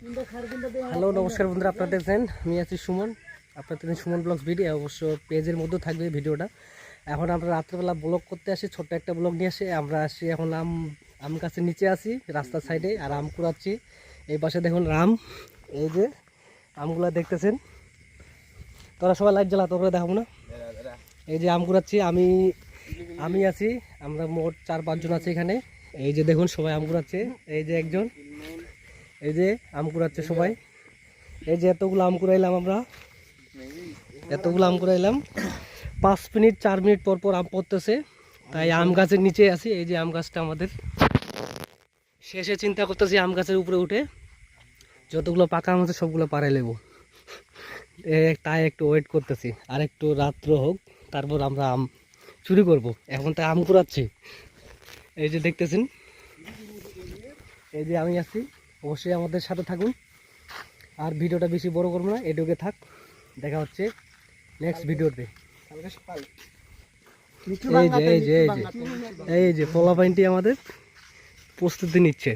Hello, নমস্কার বন্ধুরা, আপনারা দেখছেন? আমি আছি সুমন। আপনার দেখছেন সুমন ব্লগস ভিডিও অবশ্য পেজের মধ্যে থাকবে ভিডিওটা। এখন আমরা রাত্রেবেলা ব্লগ করতে আসি, ছোট্ট একটা ব্লগ নিয়ে আসি। আমরা আসি এখন আম আম গাছের নিচে আছি, রাস্তার সাইডে আর আম কুড়াচ্ছি। এই পাশে দেখুন রাম, এই যে আমগুলা দেখতেছেন। তোরা সবাই লাইট জ্বালা, তোরা দেখাবো না? এই যে আম কুড়াচ্ছি, আমি আমি আছি, আমরা মোট চার পাঁচজন আছি এখানে। এই যে দেখুন সবাই আম কুড়াচ্ছে, এই যে একজন। এই যে আম কুড়াচ্ছে সবাই। এই যে এতগুলো আম কুড়াইলাম আমরা। এতগুলো আম কুড়াইলাম। পাঁচ মিনিট, চার মিনিট পর পর আম পড়তেছে। তাই আম গাছের নিচে আছি। এই যে আম গাছটা আমাদের। শেষে চিন্তা করতেছি আম গাছের উপরে উঠে যতগুলো পাকা আম আছে সবগুলো পাড়াই নেব। তাই একটু ওয়েট করতেছি। আর একটু রাত্র হোক, তারপর আমরা আম চুরি করব। এখন তাই আম কুড়াচ্ছি। এই যে দেখতেছেন? এই যে আমি আছি। অবশ্যই আমাদের সাথে থাকুন আর ভিডিওটা বেশি বড় করব না এটুকে থাক দেখা হচ্ছে নেক্সট ভিডিওতে এই যে এই যে এই যে পোলা পাইনটি আমাদের প্রস্তুতি নিচ্ছে